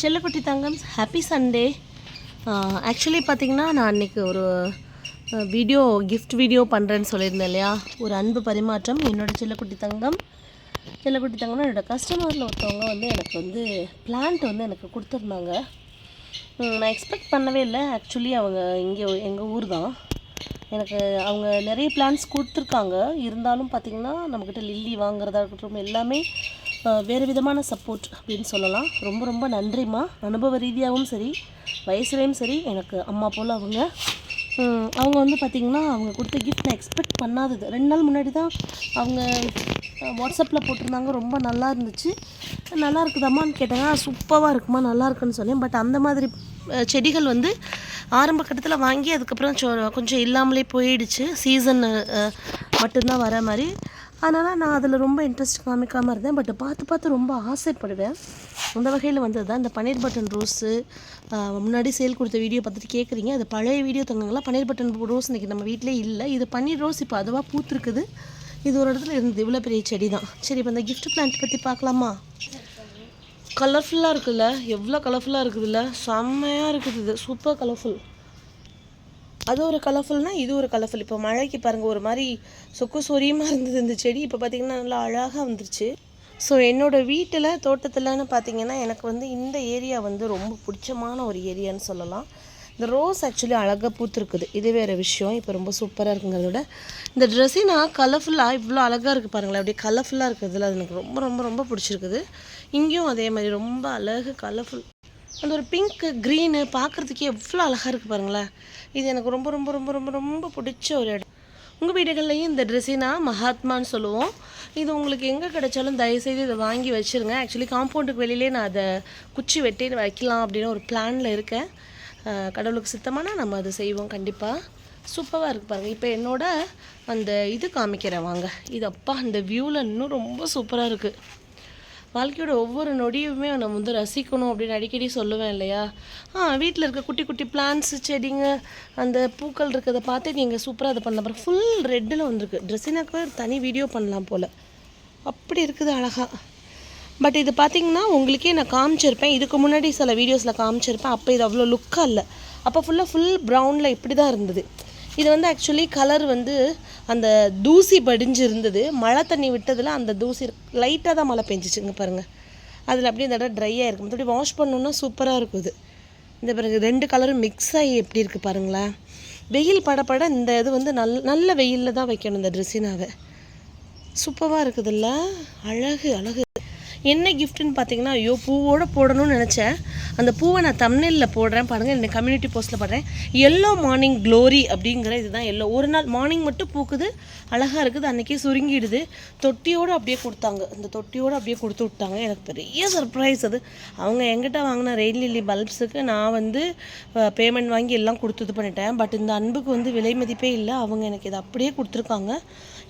செல்லக்குட்டி தங்கம் happy Sunday actually பார்த்தீங்கன்னா நான் அன்றைக்கி ஒரு வீடியோ கிஃப்ட் வீடியோ பண்ணுறேன்னு சொல்லியிருந்தேன் இல்லையா? ஒரு அன்பு பரிமாற்றம். என்னோடய செல்லக்குட்டி தங்கம். செல்லக்குட்டி தங்கம்னா என்னோடய கஸ்டமரில் ஒருத்தவங்க வந்து எனக்கு வந்து பிளான்ட் வந்து எனக்கு கொடுத்துருந்தாங்க. நான் எக்ஸ்பெக்ட் பண்ணவே இல்லை. ஆக்சுவலி அவங்க இங்கே எங்கள் ஊர் தான். எனக்கு அவங்க நிறைய பிளான்ஸ் கொடுத்துருக்காங்க. இருந்தாலும் பார்த்திங்கன்னா நம்மக்கிட்ட லில்லி வாங்குறதா இருக்கட்டும் எல்லாமே வேறு விதமான சப்போர்ட் அப்படின்னு சொல்லலாம். ரொம்ப ரொம்ப நன்றிம்மா. அனுபவ ரீதியாகவும் சரி வயசுலேயும் சரி எனக்கு அம்மா போல் அவங்க. அவங்க வந்து பார்த்திங்கன்னா அவங்க கொடுத்த கிஃப்ட் நான் எக்ஸ்பெக்ட் பண்ணாதது. ரெண்டு நாள் முன்னாடி தான் அவங்க வாட்ஸ்அப்பில் போட்டிருந்தாங்க. ரொம்ப நல்லா இருந்துச்சு. நல்லா இருக்குதாம்மான்னு கேட்டாங்க சூப்பராக இருக்குமா? நல்லா இருக்குன்னு சொன்னேன். பட் அந்த மாதிரி செடிகள் வந்து ஆரம்ப கட்டத்தில் வாங்கி அதுக்கப்புறம் சொ- கொஞ்சம் இல்லாமலே போயிடுச்சு. சீசன் மட்டும்தான் வர மாதிரி. அதனால் நான் அதில் ரொம்ப இன்ட்ரெஸ்ட் காமிக்காமல் இருந்தேன். பட் பார்த்து பார்த்து ரொம்ப ஆசைப்படுவேன். அந்த வகையில் வந்தது தான். இந்த பன்னீர் பட்டன் ரோஸு முன்னாடி சேல் கொடுத்த வீடியோ பார்த்துட்டு கேட்குறீங்க அது பழைய வீடியோ தங்கங்களா? பன்னீர் பட்டன் ரோஸ் இன்றைக்கி நம்ம வீட்டிலே இல்லை. இது பன்னீர் ரோஸ் இப்போ அதுவாக பூத்துருக்குது. இது ஒரு இடத்துல இருந்தது. இவ்வளோ பெரிய செடி தான். சரி இப்போ இந்த கிஃப்ட் பிளான்ட் பற்றி பார்க்கலாமா? கலர்ஃபுல்லாக இருக்குல்ல? எவ்வளோ கலர்ஃபுல்லாக இருக்குதுல்ல? செம்மையாக இருக்குது இது. சூப்பர் கலர்ஃபுல் அது ஒரு கலர்ஃபுல்னால் இது ஒரு கலர்ஃபுல் இப்போ மழைக்கு பாருங்கள் ஒரு மாதிரி சொக்கு சொரியமாக இருந்தது இந்த செடி. இப்போ பார்த்திங்கன்னா நல்லா அழகாக வந்துருச்சு. ஸோ என்னோடய வீட்டில் தோட்டத்தில்னு பார்த்தீங்கன்னா எனக்கு வந்து இந்த ஏரியா வந்து ரொம்ப பிடிச்சமான ஒரு ஏரியான்னு சொல்லலாம். இந்த ரோஸ் ஆக்சுவலி அழகாக பூத்துருக்குது. இது வேறு விஷயம். இப்போ ரொம்ப சூப்பராக இருக்குங்கிறத விட இந்த ட்ரெஸ்ஸினா கலர்ஃபுல்லாக இவ்வளோ அழகாக இருக்குது பாருங்களேன். அப்படியே கலர்ஃபுல்லாக இருக்கிறதுல அது எனக்கு ரொம்ப ரொம்ப ரொம்ப பிடிச்சிருக்குது. இங்கேயும் அதே மாதிரி ரொம்ப அழகு கலர்ஃபுல் அந்த ஒரு பிங்க்கு க்ரீனு பார்க்குறதுக்கே எவ்வளோ அழகாக இருக்குது பாருங்களேன். இது எனக்கு ரொம்ப ரொம்ப ரொம்ப ரொம்ப ரொம்ப பிடிச்ச ஒரு இடம். உங்கள் வீடுகள்லையும் இந்த ட்ரெஸ்ஸினா மகாத்மான்னு சொல்லுவோம். இது உங்களுக்கு எங்கே கிடைச்சாலும் தயவுசெய்து இதை வாங்கி வச்சுருங்க. ஆக்சுவலி காம்பவுண்டுக்கு வெளியிலே நான் அதை குச்சி வெட்டி வைக்கலாம் அப்படின்னு ஒரு பிளானில் இருக்கேன். கடவுளுக்கு சித்தமானா நம்ம அதை செய்வோம் கண்டிப்பாக சூப்பராக இருக்குது பாருங்கள் இப்போ என்னோட அந்த இது காமிக்கிறேன் வாங்க. இது அப்பா அந்த வியூவில் இன்னும் ரொம்ப சூப்பராக இருக்குது வாழ்க்கையோட ஒவ்வொரு நொடியுமே நம்ம வந்து ரசிக்கணும் அப்படின்னு அடிக்கடி சொல்லுவேன் இல்லையா? ஆ வீட்டில் இருக்க குட்டி குட்டி பிளான்ஸ் செடிங்க அந்த பூக்கள் இருக்கிறத பார்த்து நீங்கள் சூப்பராக அதை பண்ண அப்புறம் ஃபுல் ரெட்டில் வந்திருக்கு. ட்ரெஸ்ஸினாக்கு ஒரு தனி வீடியோ பண்ணலாம் போல். அப்படி இருக்குது அழகாக பட் இது பார்த்தீங்கன்னா உங்களுக்கே நான் காமிச்சிருப்பேன். இதுக்கு முன்னாடி சில வீடியோஸில் காமிச்சிருப்பேன். அப்போ இது அவ்வளோ லுக்காக இல்லை. அப்போ ஃபுல்லாக ஃபுல் ப்ரௌனில் இப்படி தான் இருந்தது. இது வந்து ஆக்சுவலி கலர் வந்து அந்த தூசி படிஞ்சு இருந்தது மழை தண்ணி விட்டதில் அந்த தூசி லைட்டாக தான் மழை பெஞ்சிச்சுங்க பாருங்கள் அதில் அப்படியே இந்த இடம் ட்ரை ஆகிருக்கும் மற்றபடி வாஷ் பண்ணோன்னா சூப்பராக இருக்கும் இது. இந்த பிறகு ரெண்டு கலரும் மிக்ஸ் ஆகி எப்படி இருக்குது பாருங்களேன். வெயில் படப்பட இந்த இது வந்து நல் நல்ல வெயிலில் தான் வைக்கணும் இந்த ட்ரெஸ்ஸினாவை சூப்பராக இருக்குதுல்ல? அழகு அழகு. என்ன கிஃப்ட்டுன்னு பார்த்தீங்கன்னா ஐயோ பூவோடு போடணும்னு நினச்சேன். அந்த பூவை நான் தம்னெல்லில் போடுறேன். பாருங்கள் இந்த கம்யூனிட்டி போஸ்ட்டில் போடுறேன். எல்லோ மார்னிங் க்ளோரி அப்படிங்கிற இதுதான் எல்லோ ஒரு நாள் மார்னிங் மட்டும் பூக்குது அழகாக இருக்குது அன்றைக்கே சுருங்கிடுது. தொட்டியோடு அப்படியே கொடுத்தாங்க. இந்த தொட்டியோடு அப்படியே கொடுத்து விட்டாங்க. எனக்கு பெரிய சர்ப்ரைஸ் அது. அவங்க எங்கிட்ட வாங்கின ரெயின் லில்லி பல்ப்ஸுக்கு நான் வந்து பேமெண்ட் வாங்கி எல்லாம் கொடுத்து இது பண்ணிட்டேன். பட் இந்த அன்புக்கு வந்து விலை மதிப்பே இல்லை. அவங்க எனக்கு இதை அப்படியே கொடுத்துருக்காங்க.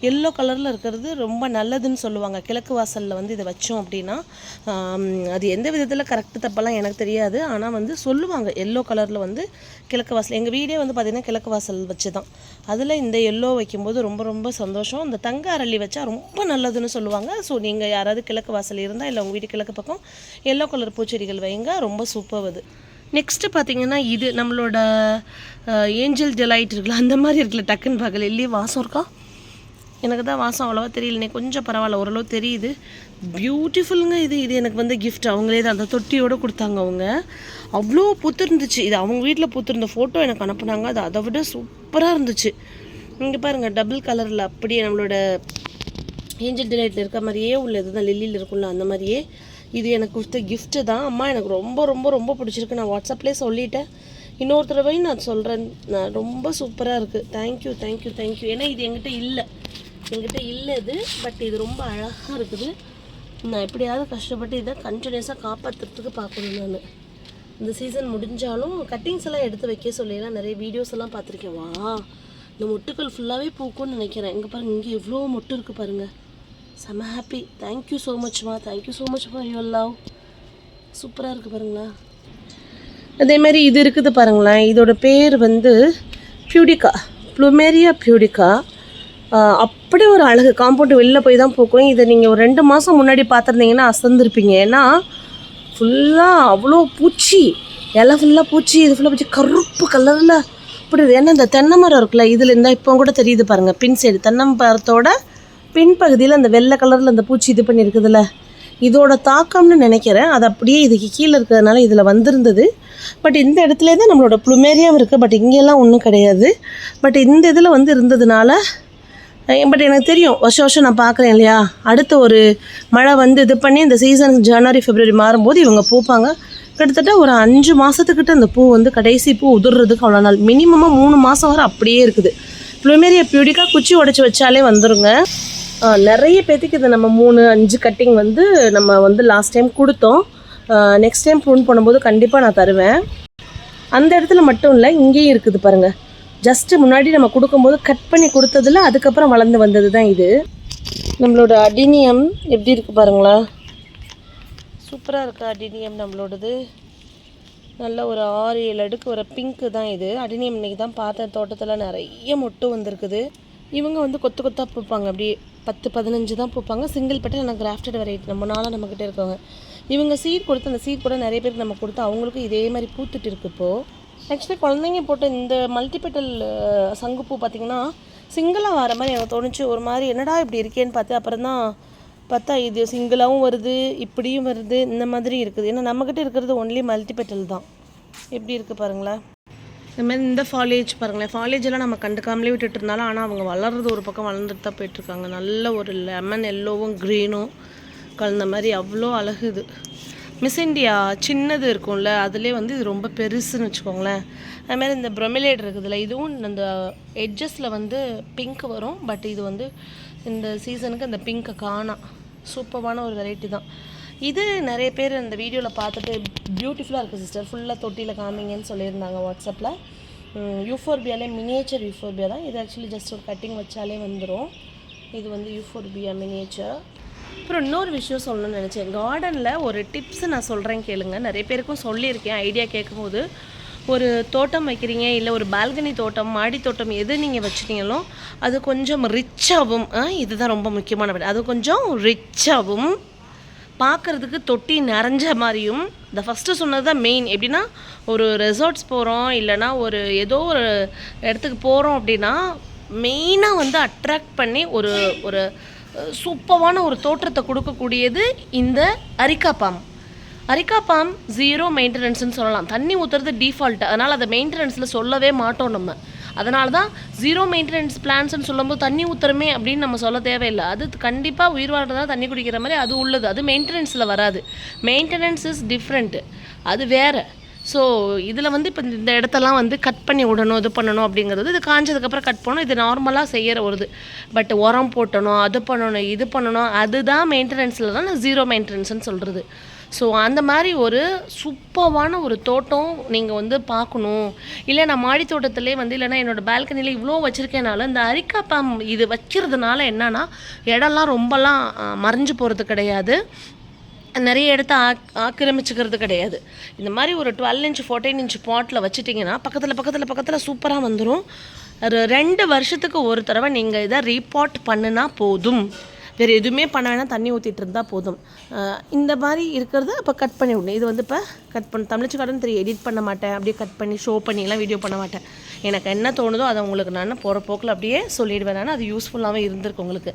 எல்லோ கலரில் இருக்கிறது ரொம்ப நல்லதுன்னு சொல்லுவாங்க. கிழக்கு வாசலில் வந்து இதை வச்சோம் அப்படின்னா அது எந்த விதத்தில் கரெக்டு தப்பெல்லாம் எனக்கு தெரியாது. ஆனால் வந்து சொல்லுவாங்க எல்லோ கலரில் வந்து கிழக்கு வாசல். எங்கள் வீடே வந்து பார்த்திங்கன்னா கிழக்கு வாசல் வச்சு தான் அதில் இந்த எல்லோ வைக்கும்போது ரொம்ப ரொம்ப சந்தோஷம். இந்த தங்க அரளி வச்சா ரொம்ப நல்லதுன்னு சொல்லுவாங்க. ஸோ நீங்கள் யாராவது கிழக்கு வாசல் இருந்தால் இல்லை உங்கள் வீட்டு கிழக்கு பக்கம் எல்லோ கலர் பூச்செடிகள் வைங்க. ரொம்ப சூப்பர் அது நெக்ஸ்ட்டு பார்த்தீங்கன்னா இது நம்மளோட ஏஞ்சல் டெலைட் இருக்குல்ல அந்த மாதிரி இருக்குல்ல டக்குன்னு பார்க்கல. இல்லையே வாசம் இருக்கா? எனக்கு தான் வாசம் அவ்வளோவா தெரியலனே கொஞ்சம் பரவாயில்ல ஓரளவு தெரியுது. பியூட்டிஃபுல்லுங்க இது. இது எனக்கு வந்து கிஃப்ட் அவங்களே தான். அந்த தொட்டியோடு கொடுத்தாங்க அவங்க. அவ்வளோ பூத்திருந்துச்சு. இது அவங்க வீட்டில் பூத்திருந்த ஃபோட்டோ எனக்கு அனுப்புனாங்க. அது அதை விட சூப்பராக இருந்துச்சு. இங்கே பாருங்கள் டபுள் கலரில் அப்படியே நம்மளோட ஏஞ்சல் டிலைட்டில் இருக்க மாதிரியே உள்ள இதுதான் லில்லியில் இருக்கும்ல அந்த மாதிரியே. இது எனக்கு கொடுத்த கிஃப்ட்டு தான். அம்மா எனக்கு ரொம்ப ரொம்ப ரொம்ப பிடிச்சிருக்கு. நான் வாட்ஸ்அப்லேயே சொல்லிட்டேன். இன்னொரு தடவையும் நான் சொல்கிறேன் நான் ரொம்ப சூப்பராக இருக்குது தேங்க்யூ தேங்க்யூ தேங்க்யூ ஏன்னா இது என்கிட்ட இல்லை. என்கிட்ட இல்லை இது பட் இது ரொம்ப அழகாக இருக்குது. நான் எப்படியாவது கஷ்டப்பட்டு இதை கண்டினியூஸாக காப்பாற்றுறதுக்கு பார்க்கணும் நான். இந்த சீசன் முடிஞ்சாலும் கட்டிங்ஸ் எல்லாம் எடுத்து வைக்க சொல்லியெல்லாம் நிறைய வீடியோஸ் எல்லாம் பார்த்துருக்கேன். வா இந்த மொட்டுக்கள் ஃபுல்லாகவே பூக்கும்னு நினைக்கிறேன். இங்கே பாருங்கள் இங்கே எவ்வளோ மொட்டு இருக்குது பாருங்கள் செம happy thank you so மச்மா thank you so much for your love சூப்பராக இருக்குது பாருங்களா. அதே மாதிரி இது இருக்குது பாருங்களேன். இதோட பேர் வந்து பியூடிகா. Plumeria pudica. அப்படி ஒரு அழகு காம்பவுண்டு வெளில போய் தான் பூக்கும். இதை நீங்கள் ஒரு ரெண்டு மாதம் முன்னாடி பார்த்துருந்தீங்கன்னா அசந்திருப்பீங்க. ஏன்னா ஃபுல்லாக அவ்வளோ பூச்சி. இலை ஃபுல்லாக பூச்சி இது ஃபுல்லாக பூச்சி. கருப்பு கலரில் அப்படி ஏன்னா இந்த தென்னை மரம் இருக்குல்ல இதில் இருந்தால் இப்போ கூட தெரியுது பாருங்கள் பின் சைடு தென்னை மரத்தோட பின்பகுதியில் அந்த வெள்ளை கலரில் அந்த பூச்சி இது பண்ணியிருக்குதுல்ல. இதோட தாக்கம்னு நினைக்கிறேன். அது அப்படியே இதுக்கு கீழே இருக்கிறதுனால இதில் வந்திருந்தது. பட் இந்த இடத்துல தான் நம்மளோட ப்ளூமேரியாவும் இருக்குது பட் இங்கெல்லாம் ஒன்றும் கிடையாது. பட் இந்த இதில் வந்து இருந்ததுனால பட் எனக்கு தெரியும் வருஷம் வருஷம் நான் பார்க்குறேன் இல்லையா? அடுத்த ஒரு மழை வந்து இது பண்ணி இந்த சீசன் ஜனவரி ஃபெப்ரவரி மாறும்போது இவங்க பூப்பாங்க. கிட்டத்தட்ட ஒரு அஞ்சு மாதத்துக்கிட்ட அந்த பூ வந்து கடைசி பூ உதிர்றதுக்கு அவ்வளோ நாள். மினிமமாக மூணு மாதம் வரை அப்படியே இருக்குது. ப்ளூமேரியா பியூடிக்காக குச்சி உடச்சி வச்சாலே வந்துருங்க. நிறைய பேத்துக்கு இது நம்ம மூணு அஞ்சு கட்டிங் வந்து நம்ம வந்து லாஸ்ட் டைம் கொடுத்தோம். நெக்ஸ்ட் டைம் ப்ரூன் பண்ணும்போது கண்டிப்பாக நான் தருவேன். அந்த இடத்துல மட்டும் இல்லை இங்கேயும் இருக்குது பாருங்கள் ஜஸ்ட்டு முன்னாடி நம்ம கொடுக்கும்போது கட் பண்ணி கொடுத்ததுல அதுக்கப்புறம் வளர்ந்து வந்தது தான் இது. நம்மளோட அடினியம் எப்படி இருக்குது பாருங்களா? சூப்பராக இருக்குது அடினியம் நம்மளோடது. நல்ல ஒரு ஆறு ஏழு அடுக்கு ஒரு பிங்க்கு தான் இது. அடினியம் இன்னைக்கு தான் பார்த்தேன். தோட்டத்தில் நிறைய மொட்டு வந்திருக்குது. இவங்க வந்து கொத்து கொத்தாக பூப்பாங்க. அப்படியே பத்து பதினஞ்சு தான் பூப்பாங்க. சிங்கிள் பெட்டல் ஆனால் கிராஃப்டட் வெரைட்டி ரொம்ப நாளாக நம்மக்கிட்ட இருக்காங்க இவங்க சீட் கொடுத்து அந்த சீட் கூட நிறைய பேருக்கு நம்ம கொடுத்து அவங்களுக்கும் இதே மாதிரி பூத்துட்டு இருக்கு இப்போது ஆக்சுவலி குழந்தைங்க போட்ட இந்த மல்டிபெட்டல் சங்குப்பூ பார்த்திங்கன்னா சிங்கிளாக வர மாதிரி எனக்கு தோணுச்சு. ஒரு மாதிரி என்னடா இப்படி இருக்கேன்னு பார்த்து அப்புறம் தான் பார்த்தா இது சிங்கிளாகவும் வருது இப்படியும் வருது இந்த மாதிரி இருக்குது. ஏன்னா நம்மக்கிட்ட இருக்கிறது ஒன்லி மல்டிபெட்டல் தான். எப்படி இருக்குது பாருங்களேன். இந்த மாதிரி இந்த ஃபாலேஜ் பாருங்களேன். ஃபாலேஜெல்லாம் நம்ம கண்டுக்காமலே விட்டுட்டு இருந்தாலும் ஆனால் அவங்க வளர்றது ஒரு பக்கம் வளர்ந்துட்டு தான் போயிட்டுருக்காங்க. நல்ல ஒரு லெமன் எல்லோவும் க்ரீனும் கலந்த மாதிரி அவ்வளோ அழகுது. மிஸ் இண்டியா சின்னது இருக்கும்ல அதுலேயே வந்து இது ரொம்ப பெருசுன்னு வச்சுக்கோங்களேன். அதுமாதிரி இந்த ப்ரொமிலேட் இருக்குதுல்ல இதுவும் அந்த எட்ஜஸில் வந்து பிங்க் வரும் பட் இது வந்து இந்த சீசனுக்கு அந்த பிங்க்கை காணாம் சூப்பரான ஒரு வெரைட்டி தான். இது நிறைய பேர் இந்த வீடியோவில் பார்த்துட்டு பியூட்டிஃபுல்லாக இருக்குது சிஸ்டர் ஃபுல்லாக தொட்டியில் காமிங்கன்னு சொல்லியிருந்தாங்க வாட்ஸ்அப்பில் யூஃபோர்பியாலே மினியேச்சர் யூஃபோர்பியா தான். இது ஆக்சுவலி ஜஸ்ட் ஒரு கட்டிங் வச்சாலே வந்துடும் இது வந்து யூஃபோர்பியா மினியேச்சர் அப்புறம் இன்னொரு விஷயம் சொல்லணும்னு நினச்சேன். கார்டனில் ஒரு டிப்ஸ் நான் சொல்கிறேன் கேளுங்க. நிறைய பேருக்கும் சொல்லியிருக்கேன் ஐடியா கேட்கும்போது. ஒரு தோட்டம் வைக்கிறீங்க இல்லை ஒரு பால்கனி தோட்டம் மாடி தோட்டம் எது நீங்கள் வச்சுட்டீங்களோ அது கொஞ்சம் ரிச்சாகவும் இதுதான் ரொம்ப முக்கியமான விட அது கொஞ்சம் ரிச்சாகவும் பார்க்குறதுக்கு தொட்டி நிறைஞ்ச மாதிரியும். இந்த ஃபஸ்ட்டு சொன்னது தான் மெயின் எப்படின்னா ஒரு ரெசார்ட்ஸ் போகிறோம் இல்லைன்னா ஒரு ஏதோ ஒரு இடத்துக்கு போகிறோம் அப்படின்னா மெயினாக வந்து அட்ராக்ட் பண்ணி ஒரு ஒரு சூப்பரான ஒரு தோற்றத்தை கொடுக்கக்கூடியது இந்த areca palm. Areca palm zero மெயின்டெனன்ஸ்னு சொல்லலாம். தண்ணி ஊற்றுறது டிஃபால்ட்டு அதனால் அதை மெயின்டெனன்ஸில் சொல்லவே மாட்டோம் நம்ம. அதனால தான் ஜீரோ மெயின்டெனன்ஸ் பிளான்ஸ்னு சொல்லும்போது தண்ணி ஊற்றுறமே அப்படின்னு நம்ம சொல்ல தேவையில்லை. அது கண்டிப்பாக உயிர் வாழ்றதா தண்ணி குடிக்கிற மாதிரி அது உள்ளது. அது மெயின்டெனன்ஸில் வராது. மெயின்டெனன்ஸ் இஸ் டிஃப்ரெண்ட்டு அது வேறு. ஸோ இதில் வந்து இப்போ இந்த இடத்தெல்லாம் வந்து கட் பண்ணி விடணும் இது பண்ணணும் அப்படிங்கிறது இது காஞ்சதுக்கப்புறம் கட் பண்ணணும். இது நார்மலாக செய்கிற ஒரு இது பட் உரம் போட்டணும் அது பண்ணணும் இது பண்ணணும் அதுதான் மெயின்டெனன்ஸில் தான் நான் ஜீரோ மெயின்டெனன்ஸ்னு சொல்கிறது ஸோ அந்த மாதிரி ஒரு சூப்பர்வான ஒரு தோட்டம் நீங்கள் வந்து பார்க்கணும். இல்லை நான் மாடி தோட்டத்திலே வந்து இல்லைன்னா என்னோடய பால்கனியில் இவ்வளோ வச்சுருக்கேனால இந்த அரிக்கா பாம் இது வைக்கிறதுனால என்னென்னா இடம்லாம் ரொம்பலாம் மறைஞ்சு போகிறது கிடையாது. நிறைய இடத்த ஆக் ஆக்கிரமிச்சுக்கிறது கிடையாது. இந்த மாதிரி ஒரு twelve inch fourteen inch bottle வச்சுட்டிங்கன்னா பக்கத்தில் பக்கத்தில் பக்கத்தில் சூப்பராக வந்துடும் ஒரு ரெண்டு வருஷத்துக்கு ஒரு தடவை நீங்கள் இதை ரீபாட் பண்ணுனா போதும். வேறு எதுவுமே பண்ண வேணாம் தண்ணி ஊற்றிட்டு இருந்தால் போதும். இந்த மாதிரி இருக்கிறத இப்போ கட் பண்ணி விடணும். இது வந்து இப்போ கட் பண்ண தமிழ்ச்சி கார்டன் தெரியும் எடிட் பண்ண மாட்டேன் அப்படியே கட் பண்ணி ஷோ பண்ணிலாம் வீடியோ பண்ண மாட்டேன். எனக்கு என்ன தோணுதோ அதை உங்களுக்கு நான் போகிற போக்கில் அப்படியே சொல்லிடுவேன். நான் அது யூஸ்ஃபுல்லாகவே இருந்திருக்கு உங்களுக்கு.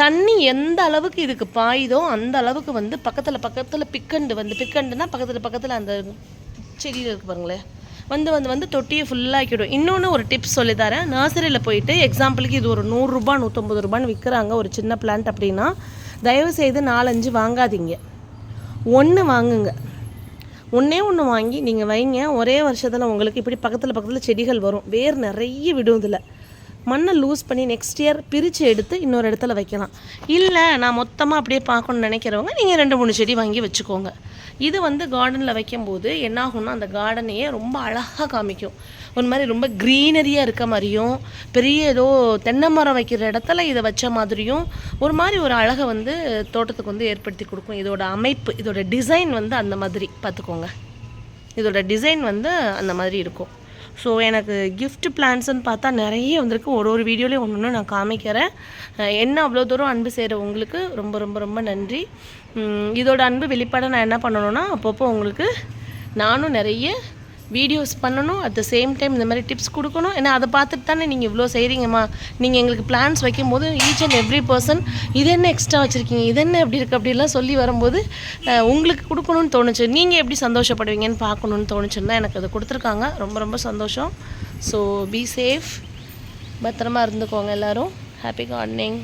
தண்ணி எந்த அளவுக்கு இதுக்கு பாயுதோ அந்த அளவுக்கு வந்து பக்கத்தில் பக்கத்தில் பிக்கண்டு வந்து பிக்கண்டுனா பக்கத்தில் பக்கத்தில் அந்த செடியில் இருக்கு பாருங்களேன் வந்து வந்து வந்து தொட்டியை ஃபுல்லாக்கிடும் இன்னொன்று ஒரு டிப்ஸ் சொல்லித்தரேன் நர்சரியில் போயிட்டு எக்ஸாம்பிளுக்கு இது ஒரு நூறுரூபா நூற்றம்பது ரூபான்னு விற்கிறாங்க ஒரு சின்ன பிளான்ட் அப்படின்னா தயவு செய்து நாலஞ்சு வாங்காதீங்க. ஒன்று வாங்குங்க. ஒன்றே ஒன்று வாங்கி நீங்கள் வைங்க. ஒரே வருஷத்தில் உங்களுக்கு இப்படி பக்கத்தில் பக்கத்தில் செடிகள் வரும். வேர் நிறைய விடும் இதில். மண்ணை லூஸ் பண்ணி நெக்ஸ்ட் இயர் பிரித்து எடுத்து இன்னொரு இடத்துல வைக்கலாம். இல்லை நான் மொத்தமாக அப்படியே பார்க்கணும்னு நினைக்கிறவங்க நீங்கள் ரெண்டு மூணு செடி வாங்கி வச்சுக்கோங்க. இது வந்து கார்டனில் வைக்கும்போது என்னாகும்னா அந்த கார்டனையே ரொம்ப அழகாக காமிக்கும். ஒரு மாதிரி ரொம்ப க்ரீனரியாக இருக்க மாதிரியும் பெரிய ஏதோ தென்னை மரம் வைக்கிற இடத்துல இதை வச்ச மாதிரியும் ஒரு மாதிரி ஒரு அழகை வந்து தோட்டத்துக்கு வந்து ஏற்படுத்தி கொடுக்கும். இதோட அமைப்பு இதோட டிசைன் வந்து அந்த மாதிரி. பார்த்துக்கோங்க. இதோட டிசைன் வந்து அந்த மாதிரி இருக்கும். ஸோ எனக்கு கிஃப்ட் பிளான்ஸ்னு பார்த்தா நிறைய வந்திருக்கு. ஒரு ஒரு வீடியோலேயும் ஒன்று ஒன்று நான் காமிக்கிறேன். என்ன அவ்வளோ தூரம் அன்பு செய்கிற உங்களுக்கு ரொம்ப ரொம்ப ரொம்ப நன்றி. இதோட அன்பு வெளிப்பாட நான் என்ன பண்ணணும்னா அப்பப்போ உங்களுக்கு நானும் நிறைய வீடியோஸ் பண்ணணும் அட் த சேம் டைம் இந்த மாதிரி டிப்ஸ் கொடுக்கணும். ஏன்னா அதை பார்த்துட்டு தானே நீங்கள் இவ்வளோ செய்கிறீங்கம்மா நீங்கள் எங்களுக்கு பிளான்ஸ் வைக்கும்போது ஈச் அண்ட் எவ்ரி பர்சன் இது என்ன எக்ஸ்ட்ரா வச்சுருக்கீங்க? இது என்ன எப்படி இருக்குது அப்படிலாம் சொல்லி வரும்போது உங்களுக்கு கொடுக்கணும்னு தோணுச்சு. நீங்கள் எப்படி சந்தோஷப்படுவீங்கன்னு பார்க்கணுன்னு தோணுச்சுன்னா எனக்கு அது கொடுத்துருக்காங்க. ரொம்ப ரொம்ப சந்தோஷம். ஸோ பி சேஃப் பத்திரமா இருந்துக்கோங்க எல்லோரும். Happy gardening